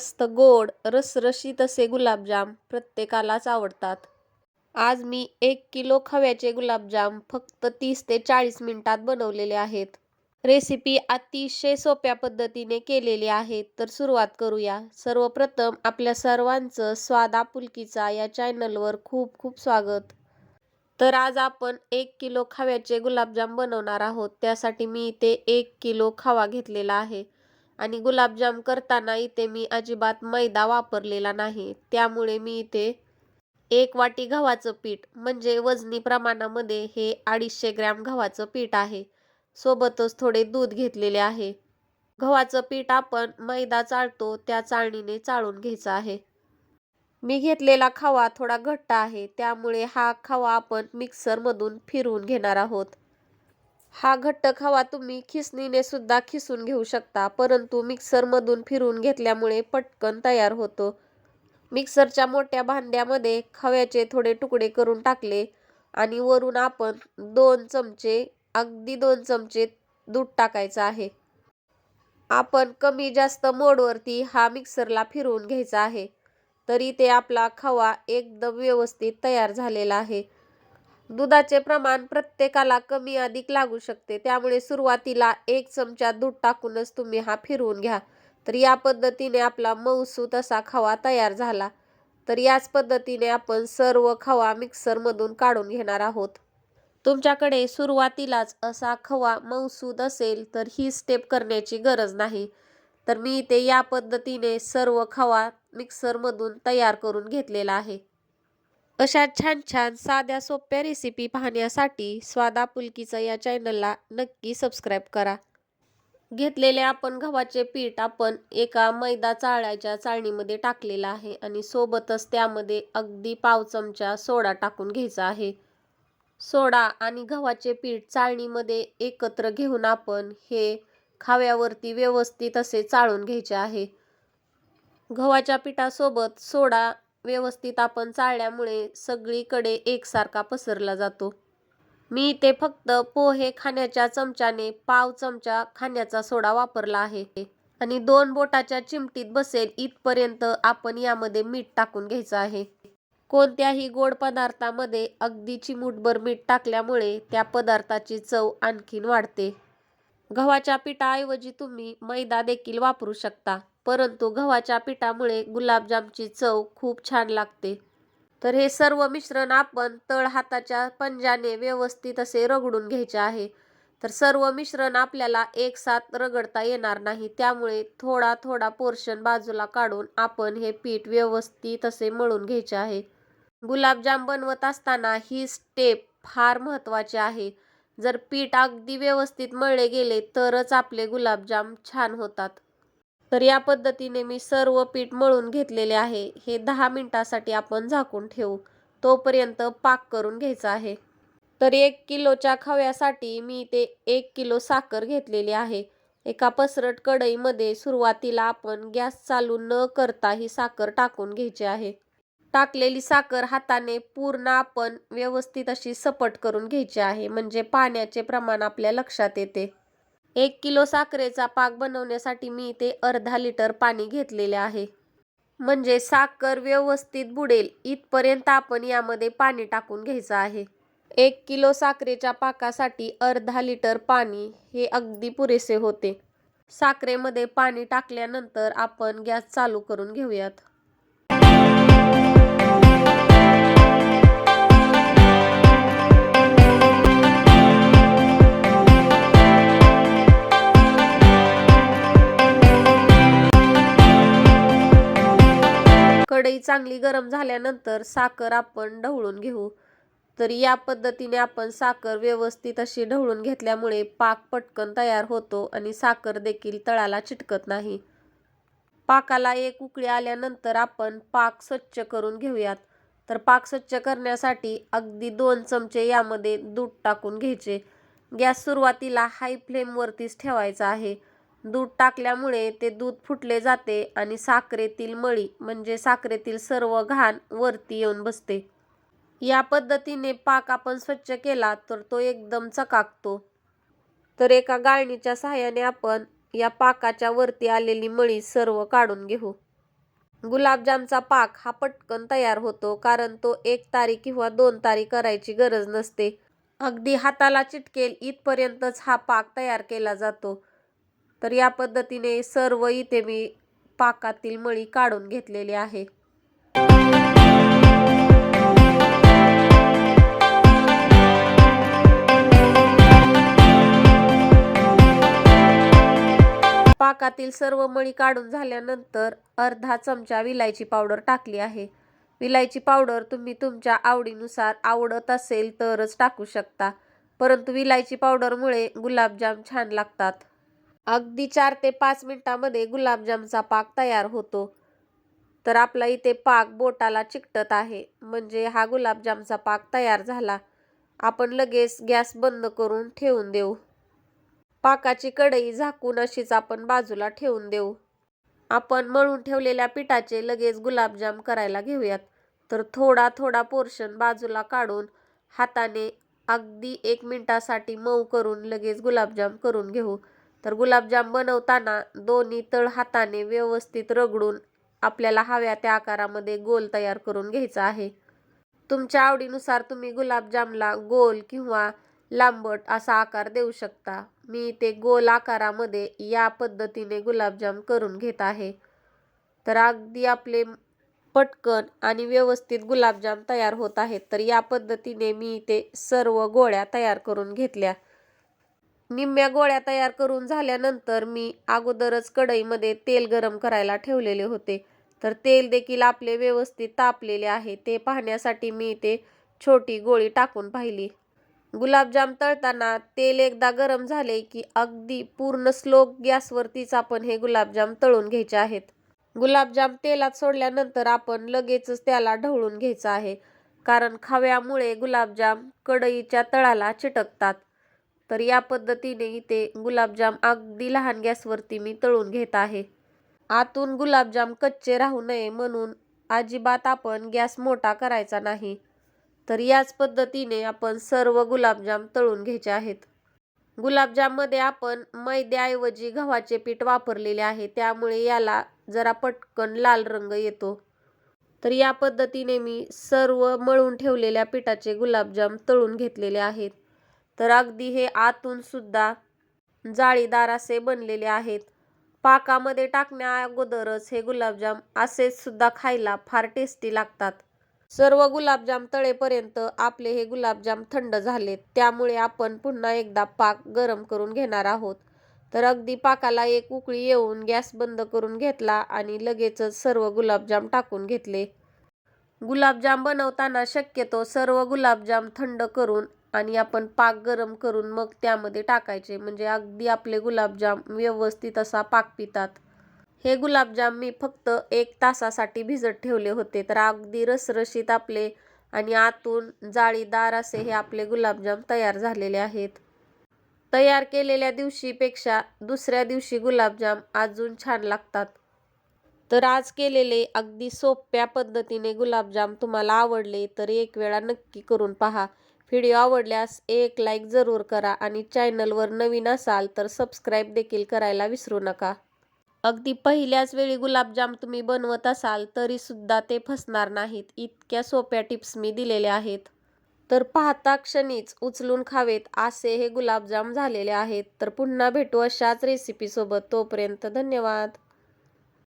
मस्त गोड रसरशीत असे गुलाबजाम प्रत्येकालाच आवडतात. आज मी एक किलो खव्याचे गुलाबजाम फक्त तीस ते चाळीस मिनिटात बनवलेले आहेत. रेसिपी अतिशय सोप्या पद्धतीने केलेली आहे तर सुरुवात करूया. सर्वप्रथम आपल्या सर्वांचं स्वादा पुलकीचा या चॅनलवर खूप खूप स्वागत. तर आज आपण एक किलो खव्याचे गुलाबजाम बनवणार आहोत त्यासाठी मी इथे एक किलो खवा घेतलेला आहे. आणि गुलाबजाम करताना इथे मी अजिबात मैदा वापरलेला नाही. त्यामुळे मी इथे एक वाटी गव्हाचं पीठ म्हणजे वजनी प्रमाणामध्ये हे अडीचशे ग्रॅम गव्हाचं पीठ आहे. सोबतच थोडे दूध घेतलेले आहे. गव्हाचं पीठ आपण मैदा चाळतो त्या चाळणीने चाळून घ्यायचं आहे. मी घेतलेला खवा थोडा घट्ट आहे त्यामुळे हा खवा आपण मिक्सरमधून फिरवून घेणार आहोत. हा घट्ट खवा तुम्ही खिसणीने सुद्धा खिसून घेऊ शकता परंतु मिक्सरमधून फिरवून घेतल्यामुळे पटकन तयार होतो. मिक्सरच्या मोठ्या भांड्यामध्ये खव्याचे थोडे तुकडे करून टाकले आणि वरून आपण दोन चमचे अगदी दोन चमचे दूध टाकायचं आहे. आपण कमी जास्त मोडवरती हा मिक्सरला फिरवून घ्यायचा आहे तरी ते आपला खवा एकदम व्यवस्थित तयार झालेला आहे. दुधाचे प्रमाण प्रत्येकाला कमी अधिक लागू शकते. त्यामुळे सुरुवातीला एक चमचा दूध टाकूनच तुम्ही हा फिरवून घ्या. तर या पद्धतीने आपला मऊसूत असा खवा तयार झाला. तर याच पद्धतीने आपण सर्व खवा मिक्सरमधून काढून घेणार आहोत. तुमच्याकडे सुरुवातीलाच असा खवा मऊसूद असेल तर ही स्टेप करण्याची गरज नाही. तर मी इथे या पद्धतीने सर्व खवा मिक्सरमधून तयार करून घेतलेला आहे. अशा छान छान साध्या सोप्या रेसिपी पाहण्यासाठी स्वादा पुलकीचं या चॅनलला नक्की सबस्क्राईब करा. घेतलेले आपण गव्हाचे पीठ आपण एका मैदा चाळ्याच्या चाळणीमध्ये टाकलेलं आहे आणि सोबतच त्यामध्ये अगदी पाव चमचा सोडा टाकून घ्यायचा आहे. सोडा आणि गव्हाचे पीठ चाळणीमध्ये एकत्र घेऊन आपण हे खाव्यावरती व्यवस्थित असे चाळून घ्यायचे आहे. गव्हाच्या पिठासोबत सोडा व्यवस्थित आपण चाळल्यामुळे सगळीकडे एकसारखा पसरला जातो. मी इथे फक्त पोहे खाण्याच्या चमच्याने पाव चमचा खाण्याचा सोडा वापरला आहे आणि दोन बोटाच्या चिमटीत बसेल इथपर्यंत आपण यामध्ये मीठ टाकून घ्यायचं आहे. कोणत्याही गोड पदार्थामध्ये अगदी चिमूटभर मीठ टाकल्यामुळे त्या पदार्थाची चव आणखीन वाढते. गव्हाच्या पिठाऐवजी तुम्ही मैदा देखील वापरू शकता. परंतु गव्हाच्या पिठामुळे गुलाबजामची चव खूप छान लागते. तर हे सर्व मिश्रण आपण तळ हाताच्या पंजाने व्यवस्थित असे रगडून घ्यायचे आहे. तर सर्व मिश्रण आपल्याला एक साथ रगडता येणार नाही. त्यामुळे थोडा थोडा पोर्शन बाजूला काढून आपण हे पीठ व्यवस्थित असे मळून घ्यायचे आहे. गुलाबजाम बनवत असताना ही स्टेप फार महत्त्वाची आहे. जर पीठ अगदी व्यवस्थित मळले गेले तरच आपले गुलाबजाम छान होतात. तर या पद्धतीने मी सर्व पीठ मळून घेतलेले आहे. हे दहा मिनटासाठी आपण झाकून ठेवू. तोपर्यंत पाक करून घ्यायचा आहे. तर एक किलोच्या खव्यासाठी मी ते एक किलो साखर घेतलेली आहे. एका पसरट कढईमध्ये सुरुवातीला आपण गॅस चालू न करता ही साखर टाकून घ्यायची आहे. टाकलेली साखर हाताने पूर्ण आपण व्यवस्थित अशी सपट करून घ्यायची आहे. म्हणजे पाण्याचे प्रमाण आपल्या लक्षात येते. एक किलो साखरेचा पाक बनवण्यासाठी मी इथे अर्धा लिटर पाणी घेतलेले आहे. म्हणजे साखर व्यवस्थित बुडेल इथपर्यंत आपण यामध्ये पाणी टाकून घ्यायचं आहे. एक किलो साखरेच्या पाकासाठी अर्धा लिटर पाणी हे अगदी पुरेसे होते. साखरेमध्ये पाणी टाकल्यानंतर आपण गॅस चालू करून घेऊयात. चांगली गरम झाल्यानंतर साखर आपण ढवळून घेऊ. तर या पद्धतीने आपण साखर व्यवस्थित अशी ढवळून घेतल्यामुळे पाक पटकन तयार होतो आणि साखर देखील तळाला चिटकत नाही. पाकाला एक उकळी आल्यानंतर आपण पाक स्वच्छ करून घेऊयात. तर पाक स्वच्छ करण्यासाठी अगदी दोन चमचे यामध्ये दूध टाकून घ्यायचे. गॅस सुरुवातीला हाय फ्लेमवरतीच ठेवायचा आहे. दूध टाकल्यामुळे ते दूध फुटले जाते आणि साखरेतील मळी म्हणजे साखरेतील सर्व घाण वरती येऊन बसते. या पद्धतीने पाक आपण स्वच्छ केला तर तो एकदम चकाकतो. तर एका गाळणीच्या सहाय्याने आपण या पाकाच्या वरती आलेली मळी सर्व काढून घेऊ. गुलाबजामचा पाक हा पटकन तयार होतो कारण तो एक तारी किंवा दोन तारी करायची गरज नसते. अगदी हाताला चिटकेल इथपर्यंतच हा पाक तयार केला जातो. तर या पद्धतीने सर्व इथे मी पाकातील मळी काढून घेतलेली आहे. पाकातील सर्व मळी काढून झाल्यानंतर अर्धा चमचा विलायची पावडर टाकली आहे. विलायची पावडर तुम्ही तुमच्या आवडीनुसार आवडत असेल तरच टाकू शकता. परंतु विलायची पावडरमुळे गुलाबजाम छान लागतात. अगदी चार ते पाच मिनटामध्ये गुलाबजामचा पाक तयार होतो. तर आपला इथे पाक बोटाला चिकटत आहे. म्हणजे हा गुलाबजामचा पाक तयार झाला. आपण लगेच गॅस बंद करून ठेवून देऊ. पाकाची कढई झाकून अशीच आपण बाजूला ठेवून देऊ. आपण मळून ठेवलेल्या पिठाचे लगेच गुलाबजाम करायला घेऊयात. तर थोडा थोडा पोर्शन बाजूला काढून हाताने अगदी एक मिनटासाठी मऊ करून लगेच गुलाबजाम करून घेऊ. तर गुलाबजाम बनवताना दोन्ही तळ हाताने व्यवस्थित रगडून आपल्याला हव्या त्या आकारामध्ये गोल तयार करून घ्यायचा आहे. तुमच्या आवडीनुसार तुम्ही गुलाबजामला गोल किंवा लांबट असा आकार देऊ शकता. मी ते गोल आकारामध्ये या पद्धतीने गुलाबजाम करून घेत आहे. तर अगदी आपले पटकन आणि व्यवस्थित गुलाबजाम तयार होत आहेत. तर या पद्धतीने मी ते सर्व गोळ्या तयार करून घेतल्या. निम्म्या गोळ्या तयार करून झाल्यानंतर मी अगोदरच कढईमध्ये तेल गरम करायला ठेवलेले होते. तर तेल देखील आपले व्यवस्थित तापलेले आहे. ते पाहण्यासाठी मी ते छोटी गोळी टाकून पाहिली. गुलाबजाम तळताना तेल एकदा गरम झाले की अगदी पूर्ण स्लो गॅसवरतीच आपण हे गुलाबजाम तळून घ्यायचे आहेत. गुलाबजाम तेलात सोडल्यानंतर आपण लगेचच त्याला ढवळून घ्यायचं आहे. कारण खव्यामुळे गुलाबजाम कढईच्या तळाला चिटकतात. तर या पद्धतीने इथे गुलाबजाम अगदी लहान गॅसवरती मी तळून घेत आहे. आतून गुलाबजाम कच्चे राहू नये म्हणून अजिबात आपण गॅस मोठा करायचा नाही. तर याच पद्धतीने आपण सर्व गुलाबजाम तळून घ्यायचे आहेत. गुलाबजाममध्ये आपण मैद्याऐवजी गव्हाचे पीठ वापरलेले आहे त्यामुळे याला जरा पटकन लाल रंग येतो. तर या पद्धतीने मी सर्व मळून ठेवलेल्या पिठाचे गुलाबजाम तळून घेतलेले आहेत. तर अगदी हे आतून सुद्धा जाळीदार असे बनलेले आहेत. पाकामध्ये टाकण्या अगोदरच हे गुलाबजाम असेच सुद्धा खायला फार टेस्टी लागतात. सर्व गुलाबजाम तळेपर्यंत आपले हे गुलाबजाम थंड झालेत. त्यामुळे आपण पुन्हा एकदा पाक गरम करून घेणार आहोत. तर अगदी पाकाला एक उकळी येऊन गॅस बंद करून घेतला आणि लगेचच सर्व गुलाबजाम टाकून घेतले. गुलाबजाम बनवताना शक्यतो सर्व गुलाबजाम थंड करून आणि आपण पाक गरम करून मग त्यामध्ये टाकायचे. म्हणजे अगदी आपले गुलाबजाम व्यवस्थित असा पाक पितात. हे गुलाबजाम मी फक्त एक तासासाठी भिजत ठेवले होते. तर अगदी रसरशीत आपले आणि आतून जाळीदार असे हे आपले गुलाबजाम तयार झालेले आहेत. तयार केलेल्या दिवशीपेक्षा दुसऱ्या दिवशी गुलाबजाम अजून छान लागतात. तर आज केलेले अगदी सोप्या पद्धतीने गुलाबजाम तुम्हाला आवडले तर एक वेळा नक्की करून पहा. व्हिडिओ आवडल्यास एक लाईक जरूर करा आणि चॅनलवर नवीन असाल तर सबस्क्राईब देखील करायला विसरू नका. अगदी पहिल्याच वेळी गुलाबजाम तुम्ही बनवत असाल तरीसुद्धा ते फसणार नाहीत. इतक्या सोप्या टिप्स मी दिलेल्या आहेत. तर पाहता क्षणीच उचलून खावेत असे हे गुलाबजाम झालेले आहेत. तर पुन्हा भेटू अशाच रेसिपीसोबत तोपर्यंत धन्यवाद.